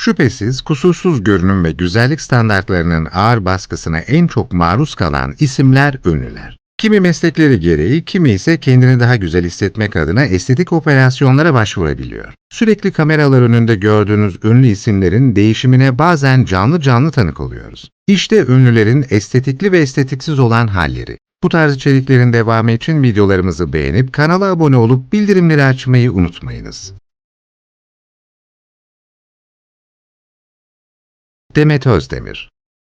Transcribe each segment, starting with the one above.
Şüphesiz kusursuz görünüm ve güzellik standartlarının ağır baskısına en çok maruz kalan isimler ünlüler. Kimi meslekleri gereği, kimi ise kendini daha güzel hissetmek adına estetik operasyonlara başvurabiliyor. Sürekli kameralar önünde gördüğünüz ünlü isimlerin değişimine bazen canlı canlı tanık oluyoruz. İşte ünlülerin estetikli ve estetiksiz olan halleri. Bu tarz içeriklerin devamı için videolarımızı beğenip kanala abone olup bildirimleri açmayı unutmayınız. Demet Özdemir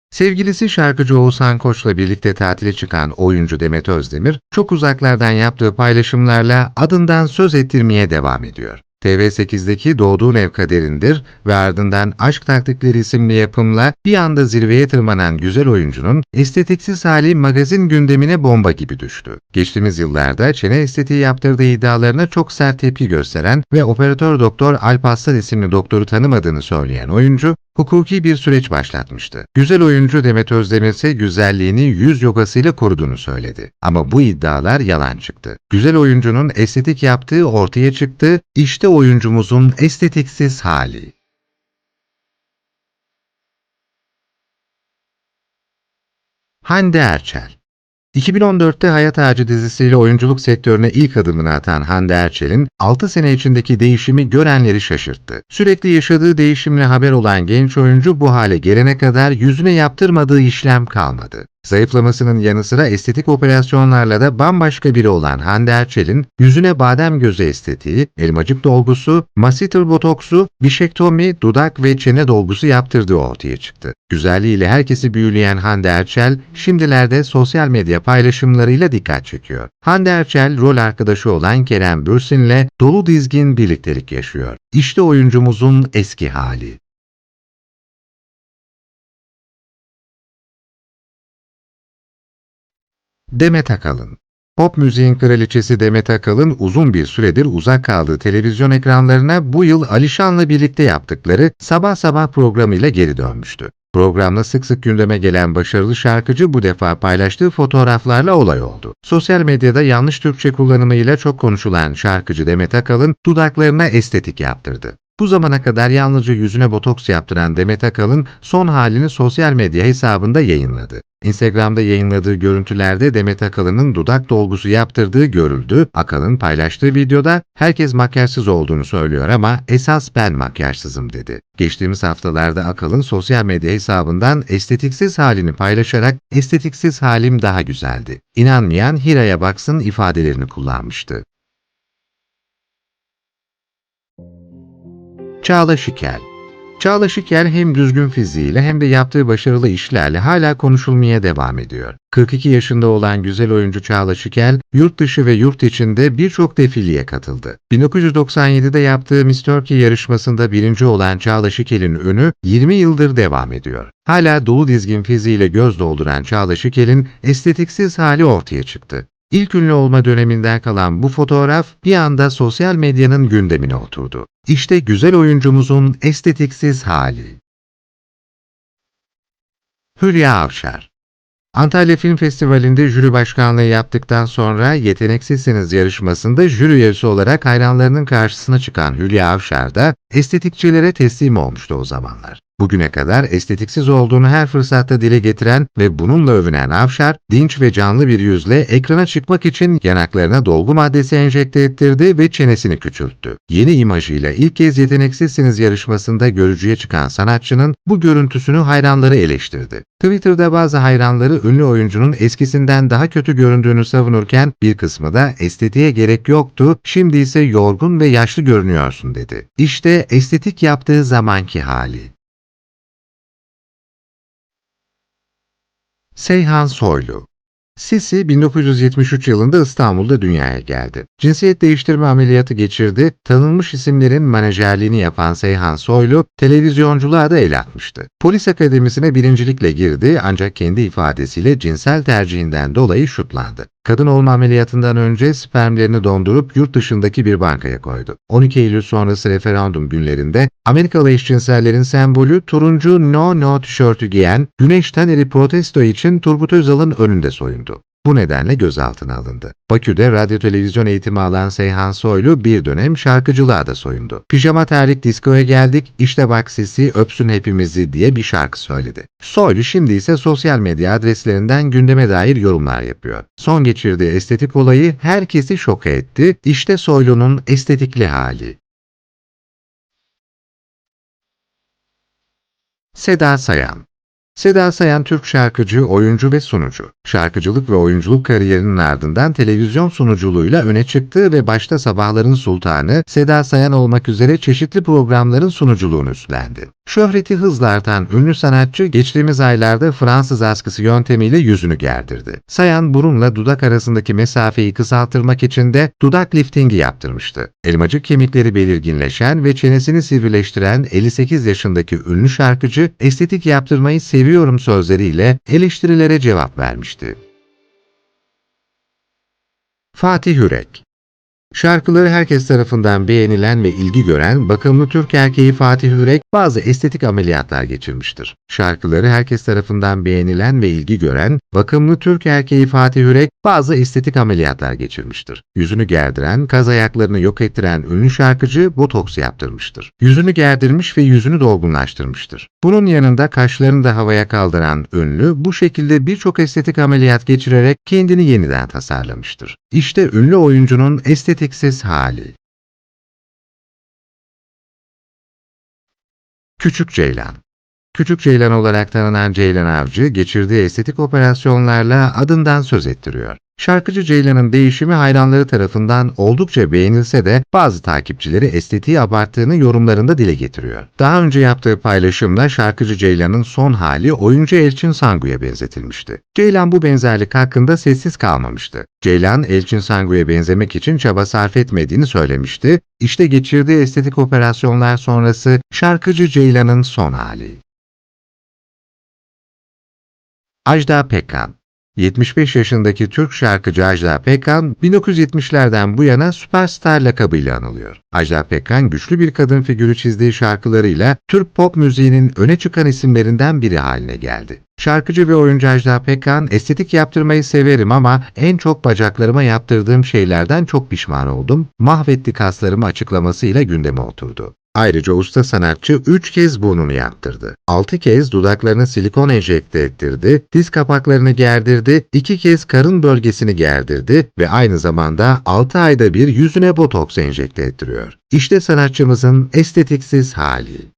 Sevgilisi şarkıcı Oğuzhan Koç'la birlikte tatile çıkan oyuncu Demet Özdemir, çok uzaklardan yaptığı paylaşımlarla adından söz ettirmeye devam ediyor. TV8'deki Doğduğun Ev Kaderindir ve ardından Aşk Taktikleri isimli yapımla bir anda zirveye tırmanan güzel oyuncunun estetiksiz hali magazin gündemine bomba gibi düştü. Geçtiğimiz yıllarda çene estetiği yaptırdığı iddialarına çok sert tepki gösteren ve operatör doktor Alp Aslan isimli doktoru tanımadığını söyleyen oyuncu, hukuki bir süreç başlatmıştı. Güzel oyuncu Demet Özdemir ise güzelliğini yüz yogasıyla koruduğunu söyledi. Ama bu iddialar yalan çıktı. Güzel oyuncunun estetik yaptığı ortaya çıktı, işte oyuncumuzun estetiksiz hali. Hande Erçel 2014'te Hayat Ağacı dizisiyle oyunculuk sektörüne ilk adımını atan Hande Erçel'in 6 sene içindeki değişimi görenleri şaşırttı. Sürekli yaşadığı değişimle haber olan genç oyuncu bu hale gelene kadar yüzüne yaptırmadığı işlem kalmadı. Zayıflamasının yanı sıra estetik operasyonlarla da bambaşka biri olan Hande Erçel'in yüzüne badem gözü estetiği, elmacık dolgusu, masseter botoksu, bişektomi, dudak ve çene dolgusu yaptırdığı ortaya çıktı. Güzelliğiyle herkesi büyüleyen Hande Erçel, şimdilerde sosyal medya paylaşımlarıyla dikkat çekiyor. Hande Erçel, rol arkadaşı olan Kerem Bürsin'le dolu dizgin birliktelik yaşıyor. İşte oyuncumuzun eski hali. Demet Akalın Pop müziğin kraliçesi Demet Akalın uzun bir süredir uzak kaldığı televizyon ekranlarına bu yıl Alişan'la birlikte yaptıkları Sabah Sabah programıyla geri dönmüştü. Programda sık sık gündeme gelen başarılı şarkıcı bu defa paylaştığı fotoğraflarla olay oldu. Sosyal medyada yanlış Türkçe kullanımıyla çok konuşulan şarkıcı Demet Akalın dudaklarına estetik yaptırdı. Bu zamana kadar yalnızca yüzüne botoks yaptıran Demet Akalın son halini sosyal medya hesabında yayınladı. Instagram'da yayınladığı görüntülerde Demet Akalın'ın dudak dolgusu yaptırdığı görüldü. Akalın paylaştığı videoda herkes makyajsız olduğunu söylüyor ama esas ben makyajsızım dedi. Geçtiğimiz haftalarda Akalın sosyal medya hesabından estetiksiz halini paylaşarak estetiksiz halim daha güzeldi. İnanmayan Hira'ya baksın ifadelerini kullanmıştı. Çağla Şikel Çağla Şikel hem düzgün fiziğiyle hem de yaptığı başarılı işlerle hala konuşulmaya devam ediyor. 42 yaşında olan güzel oyuncu Çağla Şikel, yurt dışı ve yurt içinde birçok defileye katıldı. 1997'de yaptığı Miss Turkey yarışmasında birinci olan Çağla Şikel'in önü 20 yıldır devam ediyor. Hala dolu dizgin fiziğiyle göz dolduran Çağla Şikel'in estetiksiz hali ortaya çıktı. İlk ünlü olma döneminden kalan bu fotoğraf bir anda sosyal medyanın gündemine oturdu. İşte güzel oyuncumuzun estetiksiz hali. Hülya Avşar Antalya Film Festivali'nde jüri başkanlığı yaptıktan sonra Yeteneksizsiniz yarışmasında jüri üyesi olarak hayranlarının karşısına çıkan Hülya Avşar da estetikçilere teslim olmuştu o zamanlar. Bugüne kadar estetiksiz olduğunu her fırsatta dile getiren ve bununla övünen Avşar, dinç ve canlı bir yüzle ekrana çıkmak için yanaklarına dolgu maddesi enjekte ettirdi ve çenesini küçülttü. Yeni imajıyla ilk kez Yeteneksizsiniz yarışmasında görücüye çıkan sanatçının bu görüntüsünü hayranları eleştirdi. Twitter'da bazı hayranları ünlü oyuncunun eskisinden daha kötü göründüğünü savunurken bir kısmı da estetiğe gerek yoktu, şimdi ise yorgun ve yaşlı görünüyorsun dedi. İşte estetik yaptığı zamanki hali. Seyhan Soylu Sisi 1973 yılında İstanbul'da dünyaya geldi. Cinsiyet değiştirme ameliyatı geçirdi, tanınmış isimlerin menajerliğini yapan Seyhan Soylu, televizyonculuğa da el atmıştı. Polis akademisine birincilikle girdi ancak kendi ifadesiyle cinsel tercihinden dolayı şutlandı. Kadın olma ameliyatından önce spermlerini dondurup yurt dışındaki bir bankaya koydu. 12 Eylül sonrası referandum günlerinde Amerikalı eşcinsellerin sembolü turuncu No No tişörtü giyen Güneş Taner'i protesto için Turgut Özal'ın önünde soyundu. Bu nedenle gözaltına alındı. Bakü'de radyo televizyon eğitimi alan Seyhan Soylu bir dönem şarkıcılığa da soyundu. Pijama terlik diskoya geldik, işte bak sesi öpsün hepimizi diye bir şarkı söyledi. Soylu şimdi ise sosyal medya adreslerinden gündeme dair yorumlar yapıyor. Son geçirdiği estetik olayı herkesi şoka etti. İşte Soylu'nun estetikli hali. Seda Sayan Seda Sayan Türk şarkıcı, oyuncu ve sunucu. Şarkıcılık ve oyunculuk kariyerinin ardından televizyon sunuculuğuyla öne çıktı ve başta Sabahların Sultanı, Seda Sayan olmak üzere çeşitli programların sunuculuğunu üstlendi. Şöhreti hızla artan ünlü sanatçı geçtiğimiz aylarda Fransız askısı yöntemiyle yüzünü gerdirdi. Sayan burunla dudak arasındaki mesafeyi kısaltırmak için de dudak liftingi yaptırmıştı. Elmacık kemikleri belirginleşen ve çenesini sivrileştiren 58 yaşındaki ünlü şarkıcı estetik yaptırmayı seviyorum sözleriyle eleştirilere cevap vermişti. Fatih Hürek Şarkıları herkes tarafından beğenilen ve ilgi gören bakımlı Türk erkeği Fatih Hürek bazı estetik ameliyatlar geçirmiştir. Şarkıları herkes tarafından beğenilen ve ilgi gören bakımlı Türk erkeği Fatih Hürek bazı estetik ameliyatlar geçirmiştir. Yüzünü gerdiren, kaz ayaklarını yok ettiren ünlü şarkıcı botoks yaptırmıştır. Yüzünü gerdirmiş ve yüzünü dolgunlaştırmıştır. Bunun yanında kaşlarını da havaya kaldıran ünlü bu şekilde birçok estetik ameliyat geçirerek kendini yeniden tasarlamıştır. İşte ünlü oyuncunun estetiksiz hali. Küçük Ceylan Küçük Ceylan olarak tanınan Ceylan Avcı, geçirdiği estetik operasyonlarla adından söz ettiriyor. Şarkıcı Ceylan'ın değişimi hayranları tarafından oldukça beğenilse de bazı takipçileri estetiği abarttığını yorumlarında dile getiriyor. Daha önce yaptığı paylaşımda şarkıcı Ceylan'ın son hali oyuncu Elçin Sangu'ya benzetilmişti. Ceylan bu benzerlik hakkında sessiz kalmamıştı. Ceylan, Elçin Sangu'ya benzemek için çaba sarf etmediğini söylemişti. İşte geçirdiği estetik operasyonlar sonrası şarkıcı Ceylan'ın son hali. Ajda Pekkan 75 yaşındaki Türk şarkıcı Ajda Pekkan, 1970'lerden bu yana süperstar lakabıyla anılıyor. Ajda Pekkan, güçlü bir kadın figürü çizdiği şarkılarıyla Türk pop müziğinin öne çıkan isimlerinden biri haline geldi. Şarkıcı ve oyuncu Ajda Pekkan, estetik yaptırmayı severim ama en çok bacaklarıma yaptırdığım şeylerden çok pişman oldum, mahvetti kaslarımı açıklamasıyla gündeme oturdu. Ayrıca usta sanatçı 3 kez burnunu yaptırdı. 6 kez dudaklarını silikon enjekte ettirdi, diz kapaklarını gerdirdi, 2 kez karın bölgesini gerdirdi ve aynı zamanda 6 ayda bir yüzüne botoks enjekte ettiriyor. İşte sanatçımızın estetiksiz hali.